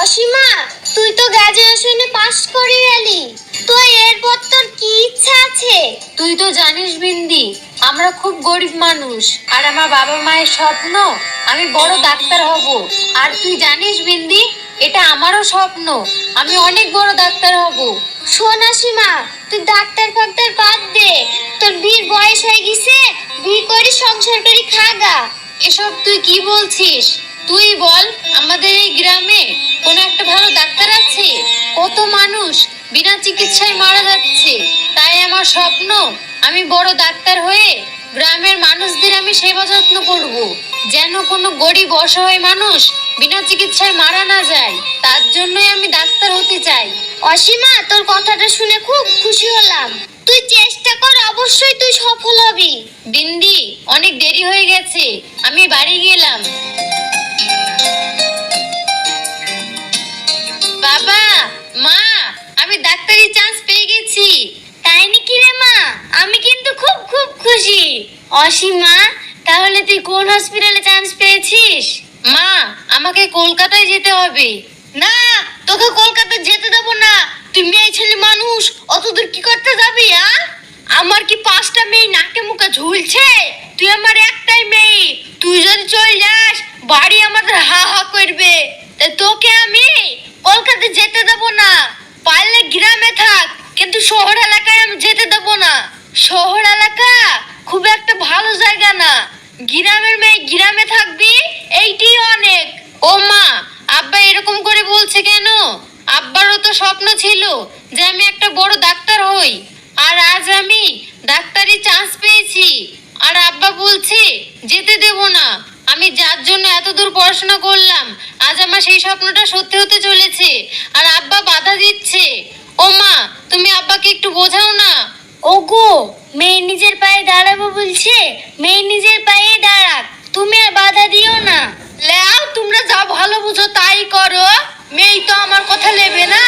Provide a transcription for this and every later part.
অসীমা, তুই তো গ্র্যাজুয়েশনে পাস করে গেলি তো এরপর তোর কি ইচ্ছা আছে? তুই তো জানিস বিন্দি, আমরা খুব গরিব মানুষ, আর আমার বাবা মায়ের স্বপ্ন, আমি বড় ডাক্তার হব। আর তুই জানিস বিন্দি, এটা আমারও স্বপ্ন, আমি অনেক বড় ডাক্তার হব। শোন অসীমা, তুই ডাক্তার ফাক্তার বাদ দে। তোর বিয়ের বয়স হয়ে গেছে, বিয়ে করি সংসার করি খাগা এসব তুই কি বলছিস? তুই বল, আমাদের এই গ্রামে কোন একটা ভালো ডাক্তার আছে? কত মানুষ বিনা চিকিৎসায় মারা যাচ্ছে। তাই আমার স্বপ্ন আমি বড় ডাক্তার হয়ে গ্রামের মানুষদের আমি সেবা যত্ন করব। যেন কোনো গরিব অসহায় মানুষ বিনা চিকিৎসায় মারা না যায় তার জন্যই আমি ডাক্তার হতে চাই। অসীমা তোর কথাটা শুনে খুব খুশি হলাম। তুই চেষ্টা কর অবশ্যই তুই সফল হবি। বিন্দি অনেক দেরি হয়ে গেছে। আমি বাড়ি গেলাম। পেয়েছিস মা, আমাকে কলকাতায় যেতে হবে। না, তোকে কলকাতা যেতে দেব না। তুই মেয়ে ছেলে মানুষ অতদূর কি করতে যাবি, আ? আমার কি পাঁচটা মেয়ে নাকে মুখে ঝুলছে? তুই আমার একটাই মেয়ে। তুই যদি চলে যাস বাড়ি আমাদের হা হা করবে তাই তোকে আমি কলকাতা যেতে দেবো না পারলে গ্রামে থাক কিন্তু শহর এলাকায় আমি যেতে দেবো না শহর এলাকা খুব একটা ভালো জায়গা না গ্রামের মেয়ে গ্রামে থাকবি, এইটাই অনেক। ও মা, আব্বা এরকম করে বলছে কেন? আব্বারও তো স্বপ্ন ছিল যে আমি একটা বড় ডাক্তার হই, আর আজ আমি ডাক্তারি চান্স পেয়েছি। আর আব্বা বলছে, যেতে দেব না। আমি যার জন্য এত দূর পড়াশোনা করলাম, আজ আমার সেই স্বপ্নটা সত্যি হতে চলেছে, আর আব্বা বাধা দিচ্ছে। ও মা, তুমি আব্বাকে একটু বোঝাও না? ওগো, মেয়ে নিজের পায়ে দাঁড়াবো বলছে, মেয়ে নিজের পায়ে তুমি আর বাধা দিও না। লেও তোমরা যা ভালো বুঝো তাই করো। মেয়ে তো আমার কথা নেবে না।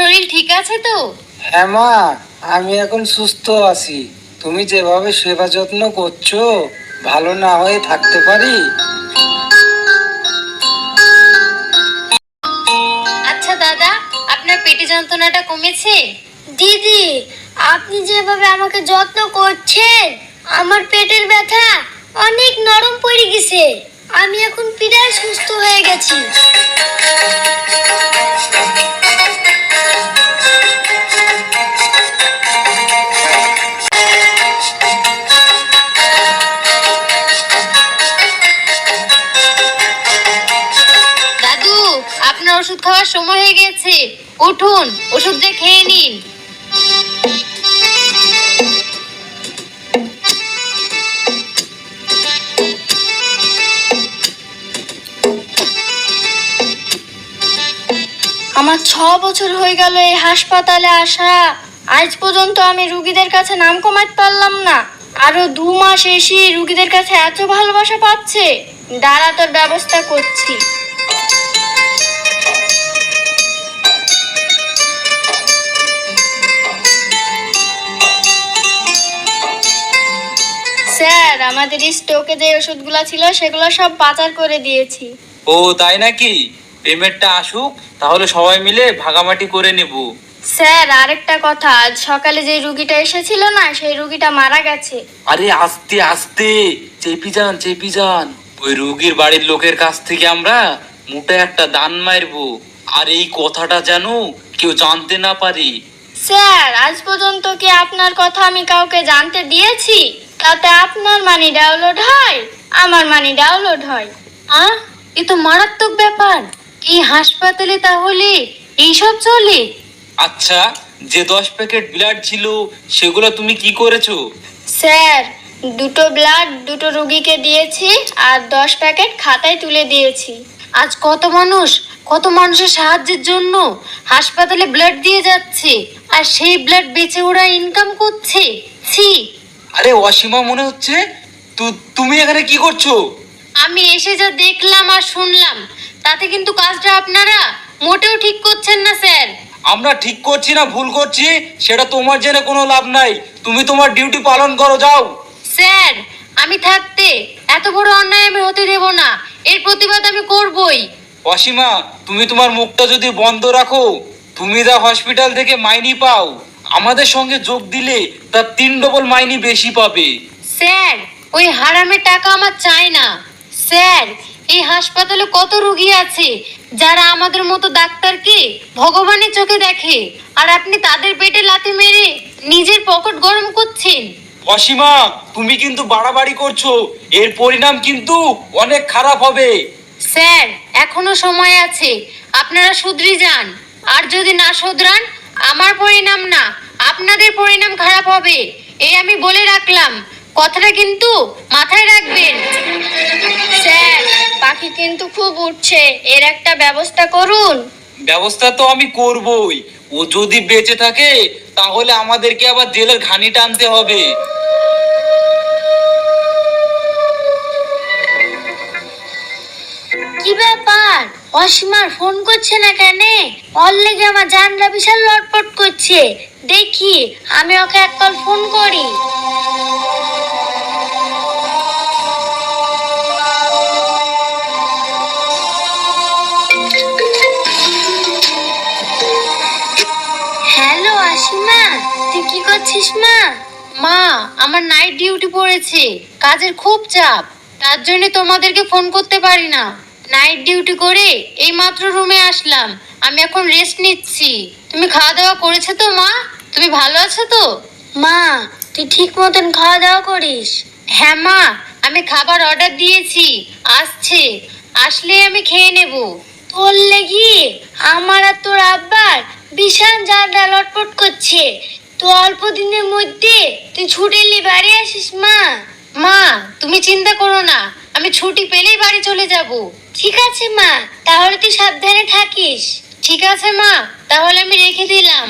শরীর ঠিক আছে তো? হ্যাঁ মা আমি এখন সুস্থ আছি। তুমি যেভাবে সেবা যত্ন করছ ভালো না হয়ে থাকতে পারি? আচ্ছা দাদা আপনার পেটে যন্ত্রণাটা কমেছে? দিদি আপনি যেভাবে আমাকে যত্ন করছেন আমার পেটের ব্যথা অনেক নরম পড়ে গেছে। আমি এখন প্রায় সুস্থ হয়ে গেছি। ওষুধ খাওয়ার সময় হয়ে গেছে। উঠুন ওষুধটা খেয়ে নিন। আমার ছ বছর হয়ে গেল এই হাসপাতালে আসা। আজ পর্যন্ত আমি রুগীদের কাছে নাম কমাতে পারলাম না। আরও দু মাস এসে রুগীদের কাছে এত ভালোবাসা পাচ্ছে। দাঁড়া, তোর ব্যবস্থা করছি। স্যার, আমাদের স্টকে যে ওষুধগুলো ছিল, সেগুলো সব পাচার করে দিয়েছি। ও, তাই নাকি? পেমেন্টটা আসুক তাহলে সবাই মিলে ভাগামাটি করে নেব। স্যার আরেকটা কথা আজ সকালে যে রুগীটা এসেছিল না সেই রুগীটা মারা গেছে। আরে আস্তে আস্তে চেপি যান চেপি যান। ওই রুগীর বাড়ির লোকের কাছ থেকে আমরা মোটা একটা দান মারবো। আর এই কথাটা যেন কেউ জানতে না পারে। স্যার আজ পর্যন্ত কি আপনার কথা আমি কাউকে জানতে দিয়েছি? তাতে আপনার মানি ডাউনলোড হয় আমার মানি ডাউনলোড হয়। আহ এ তো মারাত্মক ব্যাপার। এই হাসপাতালে তাহলে এইসব চলে? আচ্ছা যে দশ প্যাকেট ব্লাড ছিল সেগুলো তুমি কি করেছ? স্যার দুটো ব্লাড দুটো রুগীকে দিয়েছি আর দশ প্যাকেট খাতায় তুলে দিয়েছি। আজ কত মানুষ কত মানুষের সাহায্যের জন্য হাসপাতালে ব্লাড দিয়ে যাচ্ছে আর সেই ব্লাড বেচে ওরা ইনকাম করছে? ছি। আরে অসীমা মনে হচ্ছে তু- তুমি এখানে কি করছ? আমি এসে যা দেখলাম আর শুনলাম তাতে কিন্তু কাজটা আপনারা মোটেও ঠিক করছেন না স্যার। আমরা ঠিক করছি না ভুল করছি সেটা তোমার জেনে কোনো লাভ নাই। তুমি তোমার ডিউটি পালন করো যাও। স্যার আমি থাকতে এত বড় অন্যায় আমি হতে দেব না। এর প্রতিবাদ আমি করবই। অসীমা তুমি তোমার মুখটা যদি বন্ধ রাখো তুমি যা হসপিটাল থেকে মাইনি পাও আমাদের সঙ্গে যোগ দিলে তার তিন ডবল মাইনি বেশি পাবে। স্যার ওই হারামের টাকা আমার চাই না। স্যার এই হাসপাতালে কত রুগী আছে? যারা আমাদের মতো ডাক্তারকে ভগবানের চোখে দেখে। আর আপনি তাদের পেটে লাথি মেরে নিজের পকেট গরম করছেন। অসীমা তুমি কিন্তু বাড়াবাড়ি করছ। এর পরিণাম কিন্তু অনেক খারাপ হবে। স্যার এখনও সময় আছে। আপনারা শুধরে যান। আর যদি না শুধরান আমার পরিণাম না আপনাদের পরিণাম খারাপ হবে। এই আমি বলে রাখলাম। কথাটা কিন্তু মাথায় রাখবেন। কিন্তু খুব উঠছে। এর একটা ব্যবস্থা করুন। ব্যবস্থা তো আমি করবই। ও যদি বেঁচে থাকে তাহলে আমাদেরকে আবার জেলের ঘানি টানতে হবে। কি ব্যাপার? অসীমার ফোন করছে না কেন? ওর লেগে আমার জানলা বিশাল লটপট করছে। দেখি আমি ওকে এক কল ফোন করি। কি করছিস মা মা আমার নাইট ডিউটি পড়েছে। কাজের খুব চাপ। তার জন্য তোমাদেরকে ফোন করতে পারি না। নাইট ডিউটি করে এই মাত্র রুমে আসলাম। আমি এখন রেস্ট নিচ্ছি। তুমি খাওয়া দাওয়া করেছ তো মা? তুমি ভালো আছো তো? মা তুই ঠিক মতন খাওয়া দাওয়া করিস? হ্যাঁ মা আমি খাবার অর্ডার দিয়েছি। আসছে। আসলে আমি খেয়ে নেব। তোর লেগি আমার আর তোর আব্বার বিশাল জানলা লটপট করছে। তো অল্প দিনের মধ্যে তুই ছুটি নিয়ে বাড়ি আসিস, মা। মা, তুমি চিন্তা করো না, আমি ছুটি পেলেই বাড়ি চলে যাব। ঠিক আছে, মা, তাহলে তুই সাবধানে থাকিস। ঠিক আছে, মা, তাহলে আমি রেখে দিলাম।